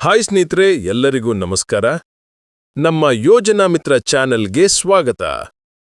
Hi ಸ್ನೇಹಿತರೆ, ಎಲ್ಲರಿಗೂ ನಮಸ್ಕಾರ. ನಮ್ಮ ಯೋಜನಾ ಮಿತ್ರ ಚಾನೆಲ್ಗೆ ಸ್ವಾಗತ.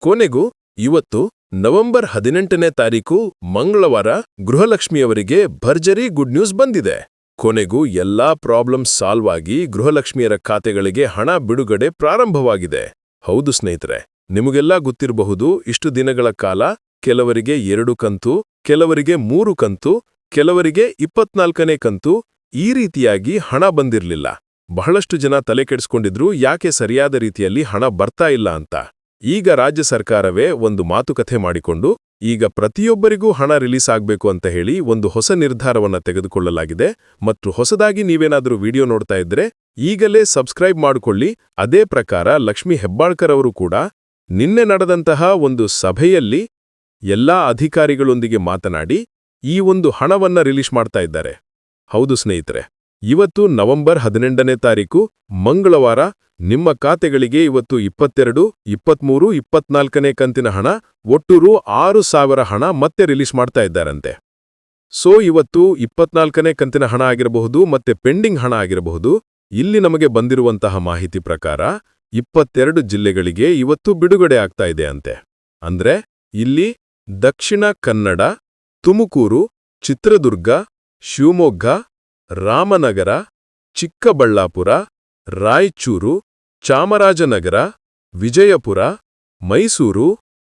ಕೊನೆಗೂ, ಇವತ್ತು ನವೆಂಬರ್ ಹದಿನೆಂಟನೇ ತಾರೀಕು, ಮಂಗಳವಾರ ಗೃಹಲಕ್ಷ್ಮಿಯವರಿಗೆ ಭರ್ಜರಿ ಗುಡ್ ನ್ಯೂಸ್ ಬಂದಿದೆ. ಕೊನೆಗೂ ಎಲ್ಲಾ ಪ್ರಾಬ್ಲಮ್ ಸಾಲ್ವ್ ಆಗಿ ಗೃಹಲಕ್ಷ್ಮಿಯರ ಖಾತೆಗಳಿಗೆ ಹಣ ಬಿಡುಗಡೆ ಪ್ರಾರಂಭವಾಗಿದೆ. ಹೌದು ಸ್ನೇಹಿತರೆ, ನಿಮಗೆಲ್ಲ ಗೊತ್ತಿರಬಹುದು, ಇಷ್ಟು ದಿನಗಳ ಕಾಲ ಕೆಲವರಿಗೆ ಎರಡು ಕಂತು, ಕೆಲವರಿಗೆ ಮೂರು ಕಂತು, ಕೆಲವರಿಗೆ ಇಪ್ಪತ್ನಾಲ್ಕನೇ ಕಂತು ಈ ರೀತಿಯಾಗಿ ಹಣ ಬಂದಿರಲಿಲ್ಲ. ಬಹಳಷ್ಟು ಜನ ತಲೆ ಕೆಡಿಸ್ಕೊಂಡಿದ್ರು, ಯಾಕೆ ಸರಿಯಾದ ರೀತಿಯಲ್ಲಿ ಹಣ ಬರ್ತಾ ಇಲ್ಲ ಅಂತ. ಈಗ ರಾಜ್ಯ ಸರ್ಕಾರವೇ ಒಂದು ಮಾತುಕತೆ ಮಾಡಿಕೊಂಡು, ಈಗ ಪ್ರತಿಯೊಬ್ಬರಿಗೂ ಹಣ ರಿಲೀಸ್ ಆಗಬೇಕು ಅಂತ ಹೇಳಿ ಒಂದು ಹೊಸ ನಿರ್ಧಾರವನ್ನ ತೆಗೆದುಕೊಳ್ಳಲಾಗಿದೆ. ಮತ್ತು ಹೊಸದಾಗಿ ನೀವೇನಾದರೂ ವಿಡಿಯೋ ನೋಡ್ತಾ ಇದ್ರೆ, ಈಗಲೇ ಸಬ್ಸ್ಕ್ರೈಬ್ ಮಾಡಿಕೊಳ್ಳಿ. ಅದೇ ಪ್ರಕಾರ ಲಕ್ಷ್ಮಿ ಹೆಬ್ಬಾಳ್ಕರ್ ಅವರು ಕೂಡ, ನಿನ್ನೆ ನಡೆದಂತಹ ಒಂದು ಸಭೆಯಲ್ಲಿ ಎಲ್ಲಾ ಅಧಿಕಾರಿಗಳೊಂದಿಗೆ ಮಾತನಾಡಿ, ಈ ಒಂದು ಹಣವನ್ನ ರಿಲೀಸ್ ಮಾಡ್ತಾ ಇದ್ದಾರೆ. ಹೌದು ಸ್ನೇಹಿತರೆ, ಇವತ್ತು ನವೆಂಬರ್ ಹದಿನೆಂಟನೇ ತಾರೀಕು, ಮಂಗಳವಾರ ನಿಮ್ಮ ಖಾತೆಗಳಿಗೆ ಇವತ್ತು ಇಪ್ಪತ್ತೆರಡು, ಇಪ್ಪತ್ಮೂರು, ಇಪ್ಪತ್ನಾಲ್ಕನೇ ಕಂತಿನ ಹಣ ಒಟ್ಟು ರು ಆರು ಸಾವಿರ ಹಣ ಮತ್ತೆ ರಿಲೀಸ್ ಮಾಡ್ತಾ ಇದ್ದಾರಂತೆ. ಸೊ, ಇವತ್ತು ಇಪ್ಪತ್ನಾಲ್ಕನೇ ಕಂತಿನ ಹಣ ಆಗಿರಬಹುದು ಮತ್ತೆ ಪೆಂಡಿಂಗ್ ಹಣ ಆಗಿರಬಹುದು. ಇಲ್ಲಿ ನಮಗೆ ಬಂದಿರುವಂತಹ ಮಾಹಿತಿ ಪ್ರಕಾರ, ಇಪ್ಪತ್ತೆರಡು ಜಿಲ್ಲೆಗಳಿಗೆ ಇವತ್ತು ಬಿಡುಗಡೆ ಆಗ್ತಾ ಇದೆ ಅಂತೆ. ಅಂದ್ರೆ, ಇಲ್ಲಿ ದಕ್ಷಿಣ ಕನ್ನಡ, ತುಮಕೂರು, ಚಿತ್ರದುರ್ಗ ಶಿವಮೊಗ್ಗ, ರಾಮನಗರ, ಚಿಕ್ಕಬಳ್ಳಾಪುರ, ರಾಯಚೂರು, ಚಾಮರಾಜನಗರ, ವಿಜಯಪುರ, ಮೈಸೂರು,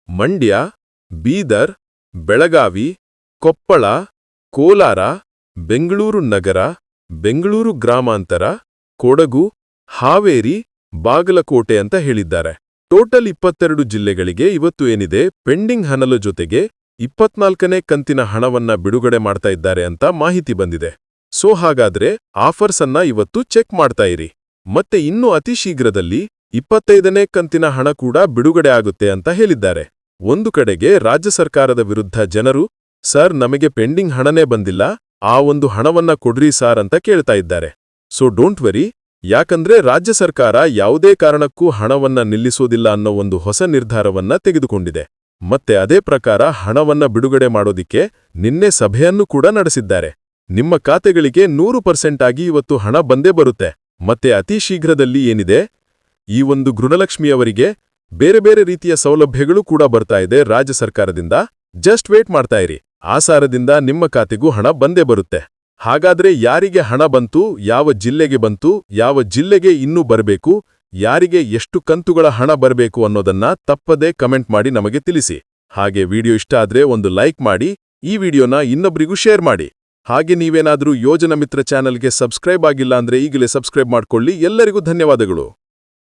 ಮಂಡ್ಯ, ಬೀದರ್, ಬೆಳಗಾವಿ, ಕೊಪ್ಪಳ, ಕೋಲಾರ, ಬೆಂಗಳೂರು ನಗರ, ಬೆಂಗಳೂರು ಗ್ರಾಮಾಂತರ, ಕೊಡಗು, ಹಾವೇರಿ, ಬಾಗಲಕೋಟೆ ಅಂತ ಹೇಳಿದ್ದಾರೆ. ಟೋಟಲ್ ಇಪ್ಪತ್ತೆರಡು ಜಿಲ್ಲೆಗಳಿಗೆ ಇವತ್ತು ಏನಿದೆ? ಪೆಂಡಿಂಗ್ ಹನಲು ಜೊತೆಗೆ ಇಪ್ಪತ್ನಾಲ್ಕನೇ ಕಂತಿನ ಹಣವನ್ನ ಬಿಡುಗಡೆ ಮಾಡ್ತಾ ಇದ್ದಾರೆ ಅಂತ ಮಾಹಿತಿ ಬಂದಿದೆ. ಸೊ ಹಾಗಾದ್ರೆ ಆಫರ್ಸ್ ಅನ್ನ ಇವತ್ತು ಚೆಕ್ ಮಾಡ್ತಾ ಇರಿ. ಮತ್ತೆ ಇನ್ನೂ ಅತಿ ಶೀಘ್ರದಲ್ಲಿ ಇಪ್ಪತ್ತೈದನೇ ಕಂತಿನ ಹಣ ಕೂಡ ಬಿಡುಗಡೆ ಆಗುತ್ತೆ ಅಂತ ಹೇಳಿದ್ದಾರೆ. ಒಂದು ಕಡೆಗೆ ರಾಜ್ಯ ಸರ್ಕಾರದ ವಿರುದ್ಧ ಜನರು, ಸರ್, ನಮಗೆ ಪೆಂಡಿಂಗ್ ಹಣನೇ ಬಂದಿಲ್ಲ, ಆ ಒಂದು ಹಣವನ್ನ ಕೊಡ್ರಿ ಸಾರ್ ಅಂತ ಕೇಳ್ತಾ ಇದ್ದಾರೆ. ಸೊ ಡೋಂಟ್ ವೆರಿ, ಯಾಕಂದ್ರೆ ರಾಜ್ಯ ಸರ್ಕಾರ ಯಾವುದೇ ಕಾರಣಕ್ಕೂ ಹಣವನ್ನ ನಿಲ್ಲಿಸೋದಿಲ್ಲ ಅನ್ನೋ ಒಂದು ಹೊಸ ನಿರ್ಧಾರವನ್ನ ತೆಗೆದುಕೊಂಡಿದೆ. ಮತ್ತೆ ಅದೇ ಪ್ರಕಾರ ಹಣವನ್ನ ಬಿಡುಗಡೆ ಮಾಡೋದಿಕ್ಕೆ ನಿನ್ನೆ ಸಭೆಯನ್ನು ಕೂಡ ನಡೆಸಿದ್ದಾರೆ. ನಿಮ್ಮ ಖಾತೆಗಳಿಗೆ ನೂರು ಪರ್ಸೆಂಟ್ ಆಗಿ ಇವತ್ತು ಹಣ ಬಂದೇ ಬರುತ್ತೆ. ಮತ್ತೆ ಅತಿ ಶೀಘ್ರದಲ್ಲಿ ಏನಿದೆ? ಈ ಒಂದು ಗೃಹಲಕ್ಷ್ಮಿಯವರಿಗೆ ಬೇರೆ ಬೇರೆ ರೀತಿಯ ಸೌಲಭ್ಯಗಳು ಕೂಡ ಬರ್ತಾ ಇದೆ ರಾಜ್ಯ ಸರ್ಕಾರದಿಂದ. ಜಸ್ಟ್ ವೇಟ್ ಮಾಡ್ತಾ ಇರಿ. ಆಸಾರದಿಂದ ನಿಮ್ಮ ಖಾತೆಗೂ ಹಣ ಬಂದೇ ಬರುತ್ತೆ. ಹಾಗಾದ್ರೆ ಯಾರಿಗೆ ಹಣ ಬಂತು, ಯಾವ ಜಿಲ್ಲೆಗೆ ಬಂತು, ಯಾವ ಜಿಲ್ಲೆಗೆ ಇನ್ನೂ ಬರಬೇಕು ಯಾರಿಗೆ ಎಷ್ಟು ಕಂತುಗಳ ಹಣ ಬರಬೇಕು ಅನ್ನೋದನ್ನ ತಪ್ಪದೇ ಕಮೆಂಟ್ ಮಾಡಿ ನಮಗೆ ತಿಳಿಸಿ. ಹಾಗೆ ವಿಡಿಯೋ ಇಷ್ಟ ಆದ್ರೆ ಒಂದು ಲೈಕ್ ಮಾಡಿ, ಈ ವಿಡಿಯೋನ ಇನ್ನೊಬ್ರಿಗೂ ಶೇರ್ ಮಾಡಿ. ಹಾಗೆ ನೀವೇನಾದರೂ ಯೋಜನಾ ಮಿತ್ರ ಚಾನೆಲ್ಗೆ ಸಬ್ಸ್ಕ್ರೈಬ್ ಆಗಿಲ್ಲ ಅಂದ್ರೆ ಈಗಲೇ ಸಬ್ಸ್ಕ್ರೈಬ್ ಮಾಡ್ಕೊಳ್ಳಿ. ಎಲ್ಲರಿಗೂ ಧನ್ಯವಾದಗಳು.